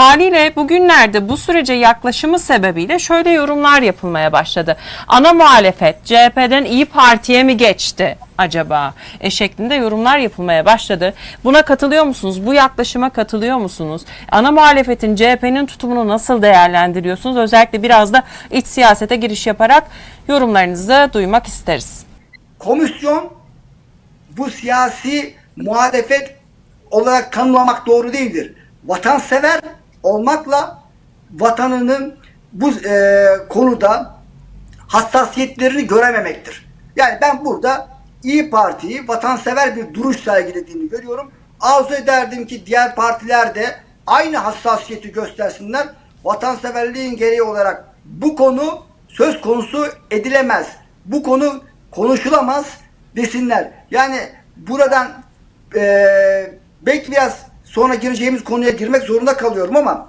Haliyle bugünlerde bu sürece yaklaşımı sebebiyle şöyle yorumlar yapılmaya başladı. Ana muhalefet CHP'den İyi Parti'ye mi geçti acaba? E, şeklinde yorumlar yapılmaya başladı. Buna katılıyor musunuz? Bu yaklaşıma katılıyor musunuz? Ana muhalefetin CHP'nin tutumunu nasıl değerlendiriyorsunuz? Özellikle biraz da iç siyasete giriş yaparak yorumlarınızı duymak isteriz. Komisyon bu siyasi muhalefet olarak tanımlamak doğru değildir. Vatansever olmakla vatanının bu e, konuda hassasiyetlerini görememektir. Yani ben burada İyi Parti'yi vatansever bir duruş sergilediğini görüyorum. Arzu ederdim ki diğer partiler de aynı hassasiyeti göstersinler. Vatanseverliğin gereği olarak bu konu söz konusu edilemez. Bu konu konuşulamaz desinler. Yani buradan eee belki biraz sonra gireceğimiz konuya girmek zorunda kalıyorum ama